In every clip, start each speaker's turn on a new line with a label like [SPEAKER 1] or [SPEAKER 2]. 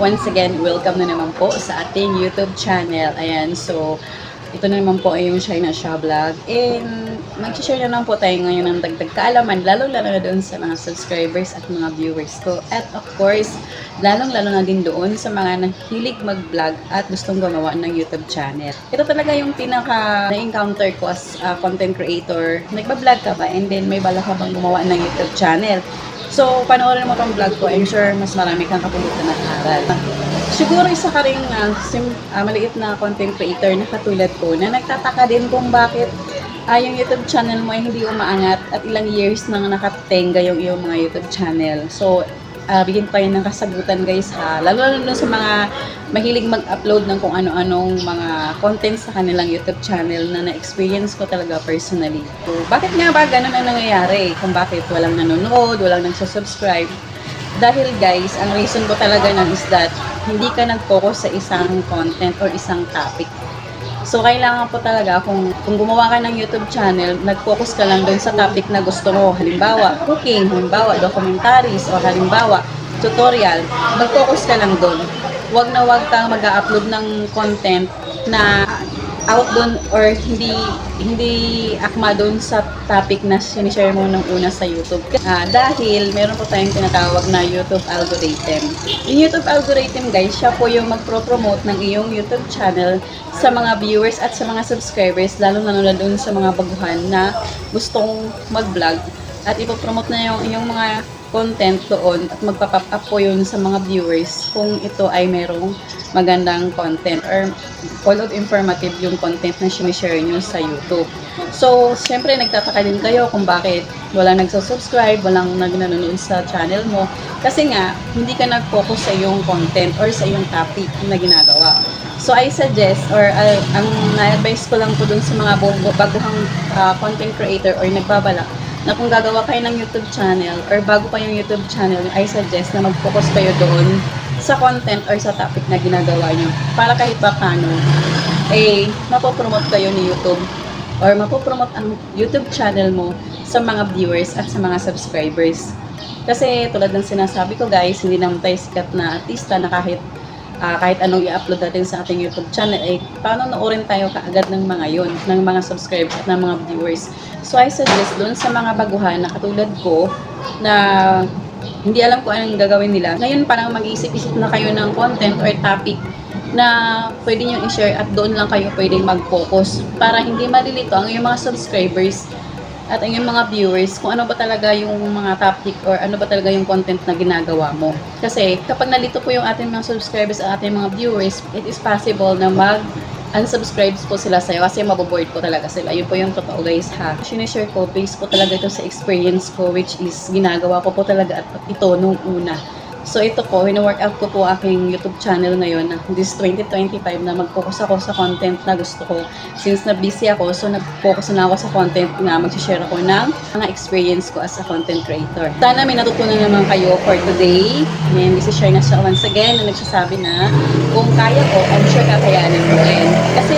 [SPEAKER 1] Once again, welcome na naman po sa ating YouTube channel. Ayan, so ito na naman po ay yung China Shaw Vlog. And mag-share na lang po tayo ngayon ng dagdag kaalaman, lalo-lalo na doon sa mga subscribers at mga viewers ko. At of course, lalong-lalo na din doon sa mga nahilig mag-vlog at gustong gumawa ng YouTube channel. Ito talaga yung pinaka na-encounter ko as a content creator. Nagba-vlog ka ba and then may bala ka bang gumawa ng YouTube channel? So, panoorin mo tong vlog ko. I'm sure mas marami kang kapulutan ng aral. Siguro isa ka rin uh, sim, ah, maliit na content creator na katulad ko na nagtataka din kung bakit ah, yung YouTube channel mo ay hindi umaangat at ilang years nang nakatenga yung iyong mga YouTube channel. So, ah, bigyan ko kayo ng kasagutan guys ha. Lalo na dun sa mga mahilig mag-upload ng kung ano-anong mga content sa kanilang YouTube channel na na-experience ko talaga personally. So, bakit nga ba ganun ang nangyayari? Kung bakit walang nanonood, walang nagsusubscribe? Dahil guys, ang reason ko talaga nun is that hindi ka nag-focus sa isang content or isang topic. So, kailangan po talaga kung, kung gumawa ka ng YouTube channel, nag-focus ka lang doon sa topic na gusto mo. Halimbawa, cooking, halimbawa, documentaries, o halimbawa, tutorial. Mag-focus ka lang doon. Huwag na huwag kang mag-upload ng content na out doon or hindi hindi akma doon sa topic na sinishare mo nung una sa YouTube. Ah, dahil meron po tayong tinatawag na YouTube algorithm. Yung YouTube algorithm guys, siya po yung magpro-promote ng iyong YouTube channel sa mga viewers at sa mga subscribers, lalo na na doon sa mga baguhan na gustong mag-vlog at ipopromote na yung, yung mga content doon at magpa-pop up po yun sa mga viewers kung ito ay merong magandang content or full of informative yung content na sinishare nyo sa YouTube. So, syempre nagtataka din kayo kung bakit walang nagsusubscribe, walang nagnanonood sa channel mo. Kasi nga, hindi ka nag-focus sa iyong content or sa iyong topic na ginagawa. So, I suggest or uh, ang na-advise ko lang po dun sa mga baguhang uh, content creator or nagbabalak na kung gagawa kayo ng YouTube channel or bago pa yung YouTube channel, I suggest na mag-focus kayo doon sa content or sa topic na ginagawa nyo. Para kahit pa paano, eh, mapopromote kayo ni YouTube or mapopromote ang YouTube channel mo sa mga viewers at sa mga subscribers. Kasi tulad ng sinasabi ko guys, hindi naman tayo sikat na artista na kahit ah, kahit anong i-upload natin sa ating YouTube channel, eh, paano noorin tayo kaagad ng mga yon ng mga subscribers at ng mga viewers. So, I suggest doon sa mga baguhan na katulad ko, na hindi alam kung anong gagawin nila. Ngayon, parang mag-isip-isip na kayo ng content or topic na pwede nyo i-share at doon lang kayo pwedeng mag-focus para hindi malilito ang iyong mga subscribers at ang mga viewers kung ano ba talaga yung mga topic or ano ba talaga yung content na ginagawa mo. Kasi kapag nalito po yung ating mga subscribers at ating mga viewers, it is possible na mag unsubscribes po sila sa'yo kasi maboboard po talaga sila. Yun po yung totoo guys ha. Sinishare ko based po talaga ito sa experience ko which is ginagawa ko po talaga ito nung una. So ito po, hino-workout ko po aking YouTube channel ngayon this 2025 na mag-focus ako sa content na gusto ko. Since na busy ako, so nag-focus na ako sa content na mag-share ako ng mga experience ko as a content creator. Sana may natutunan naman kayo for today. And this is share na siya once again na nagsasabi na kung kaya ko, I'm sure kakayanin mo rin. Kasi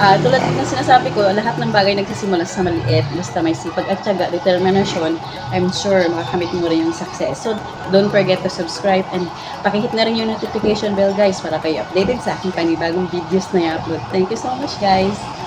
[SPEAKER 1] Ah, tulad ng sinasabi ko, lahat ng bagay nagsisimula sa maliit. Basta may sipag at syaga, determination, I'm sure makakamit mo rin yung success. So, don't forget to subscribe and pakihit na rin yung notification bell guys para kayo updated sa aking panibagong videos na i-upload. Thank you so much guys!